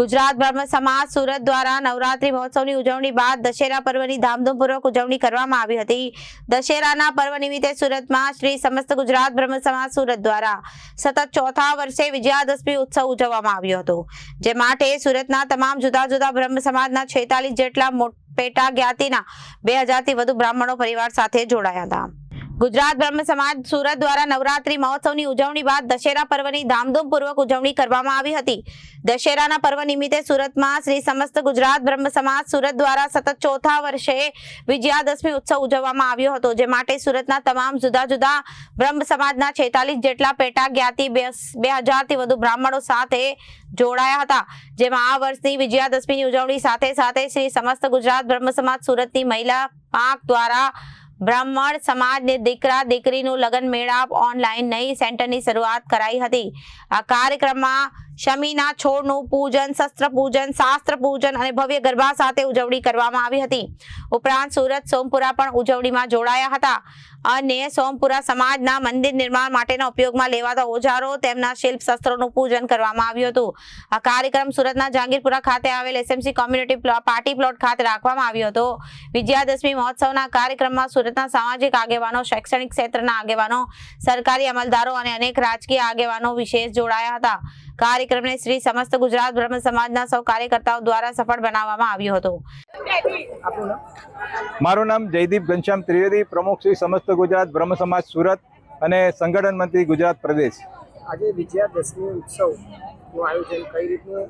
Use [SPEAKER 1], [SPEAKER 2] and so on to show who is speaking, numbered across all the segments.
[SPEAKER 1] ગુજરાત બ્રહ્મ સમાજ સુરત દ્વારા નવરાત્રી મહોત્સવની ઉજવણી બાદ દશેરા પર્વની ધામધૂમપૂર્વક ઉજવણી કરવામાં આવી હતી. દશેરાના પર્વ નિમિત્તે સુરતમાં શ્રી સમસ્ત ગુજરાત બ્રહ્મ સમાજ સુરત દ્વારા સતત ચોથા વર્ષે વિજયાદશમી ઉત્સવ ઉજવવામાં આવ્યો હતો. જે માટે સુરતના તમામ જુદા જુદા બ્રહ્મ સમાજના છેતાલીસ જેટલા પેટા જ્ઞાતિના બે હજારથી વધુ બ્રાહ્મણો પરિવાર સાથે જોડાયા હતા. ગુજરાત બ્રહ્મ સમાજ સુરત દ્વારા નવરાત્રી મહોત્સવની ઉજવણી બાદ દશેરા પર્વની ધામધૂમપૂર્વક ઉજવણી કરવામાં આવી હતી. દશેરાના પર્વ નિમિત્તે સુરતમાં શ્રી સમસ્ત ગુજરાત બ્રહ્મ સમાજ સુરત દ્વારા સતત ચોથા વર્ષે વિજયાદશમી ઉત્સવ ઉજવવામાં આવ્યો હતો, જે માટે સુરતના તમામ જુદા જુદા બ્રહ્મ સમાજના છેતાલીસ જેટલા પેટા જ્ઞાતિ બે હજારથી વધુ બ્રાહ્મણો સાથે જોડાયા હતા, જેમાં આ વર્ષની વિજયાદશમીની ઉજવણી સાથે સાથે શ્રી સમસ્ત ગુજરાત બ્રહ્મ સમાજ સુરતની મહિલા પાંખ દ્વારા બ્રાહ્મણ સમાજને દીકરા દીકરીનું લગ્ન મેળાપ ઓનલાઈન નઈ સેન્ટરની શરૂઆત કરાઈ હતી. આ કાર્યક્રમમાં શમીના છોડનું પૂજન, શસ્ત્ર પૂજન, શાસ્ત્ર પૂજન અને ભવ્ય ગરબા સાથે ઉજવણી કરવામાં આવી હતી. ઉપરાંત સુરત સોમપુરા પણ ઉજવણીમાં જોડાયા હતા. અને સોમપુરા સમાજના મંદિર નિર્માણ માટેના ઉપયોગમાં લેવાતા ઓજારો, તેમના શિલ્પ શસ્ત્રોનું પૂજન કરવામાં આવ્યું હતું. આ કાર્યક્રમ સુરતના જહાંગીરપુરા ખાતે આવેલ એસએમસી કોમ્યુનિટી પાર્ટી પ્લોટ ખાતે રાખવામાં આવ્યો હતો. વિજયાદશમી મહોત્સવના કાર્યક્રમમાં સુરતના સામાજિક આગેવાનો, શૈક્ષણિક ક્ષેત્રના આગેવાનો, સરકારી અમલદારો અને અનેક રાજકીય આગેવાનો વિશેષ જોડાયા હતા. કાર્યક્રમને શ્રી સમસ્ત ગુજરાત બ્રહ્મ સમાજના સૌ કાર્યકર્તાઓ દ્વારા સફળ બનાવવામાં આવ્યો હતો.
[SPEAKER 2] મારું નામ જયદીપ ઘનશ્યામ ત્રિવેદી પ્રમુખ શ્રી સમસ્ત ગુજરાત બ્રહ્મ સમાજ સુરત અને સંગઠન મંત્રી ગુજરાત પ્રદેશ.
[SPEAKER 3] આજે વિજયાદશમી ઉત્સવનું આયોજન કઈ રીતનું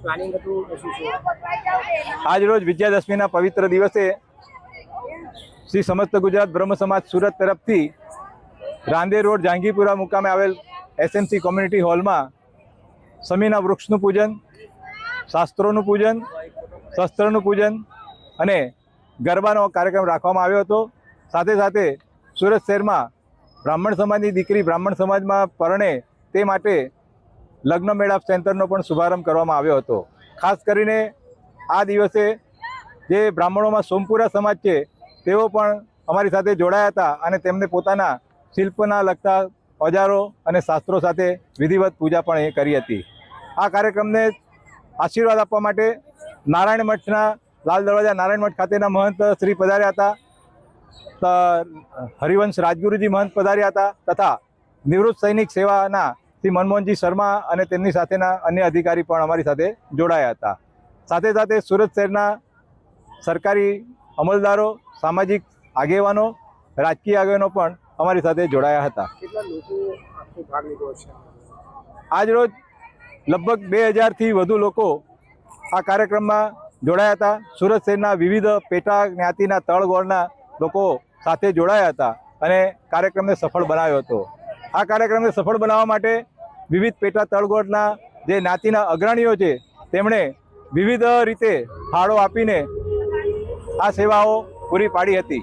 [SPEAKER 3] પ્લાનિંગ હતું અને શું શું
[SPEAKER 2] આજરોજ વિજયાદશમીના પવિત્ર દિવસે શ્રી સમસ્ત ગુજરાત બ્રહ્મ સમાજ સુરત તરફથી રાંદેર રોડ જાંગીપુરા મુકામે આવેલ એસએમસી કોમ્યુનિટી હોલમાં સમીના વૃક્ષનું પૂજન, શાસ્ત્રોનું પૂજન, શસ્ત્રનું પૂજન અને ગરબાનો કાર્યક્રમ રાખવામાં આવ્યો હતો. સાથે સાથે સુરત શહેરમાં બ્રાહ્મણ સમાજની દીકરી બ્રાહ્મણ સમાજમાં પરણે તે માટે લગ્ન મેળાપ સેન્ટરનો પણ શુભારંભ કરવામાં આવ્યો હતો. ખાસ કરીને આ દિવસે જે બ્રાહ્મણોમાં સોમપુરા સમાજ છે, તેઓ પણ અમારી સાથે જોડાયા હતા અને તેમને પોતાના શિલ્પના લગતા ઓજારો અને શાસ્ત્રો સાથે વિધિવત પૂજા પણ એ કરી હતી. આ કાર્યક્રમને આશીર્વાદ આપવા માટે નારાયણ મઠના લાલ દરવાજા નારાયણ મઠ ખાતેના મહંત શ્રી પધાર્યા હતા હરિવંશ રાજગુરુજી મહંત પધાર્યા હતા તથા નિવૃત્ત સૈનિક સેવાના શ્રી મનમોહનજી શર્મા અને તેમની સાથેના અન્ય અધિકારી પણ અમારી સાથે જોડાયા હતા. સાથે સાથે સુરત શહેરના સરકારી અમલદારો, સામાજિક આગેવાનો, રાજકીય આગેવાનો પણ અમારી સાથે જોડાયા હતા. આજરોજ લગભગ બે હજારથી વધુ લોકો આ કાર્યક્રમમાં જોડાયા હતા. સુરત શહેરના વિવિધ પેટા જ્ઞાતિના તળગોળના લોકો સાથે જોડાયા હતા અને કાર્યક્રમને સફળ બનાવ્યો હતો. આ કાર્યક્રમને સફળ બનાવવા માટે વિવિધ પેટા તળગોળના જે જ્ઞાતિના અગ્રણીઓ છે તેમણે વિવિધ રીતે ફાળો આપીને આ સેવાઓ પૂરી પાડી હતી.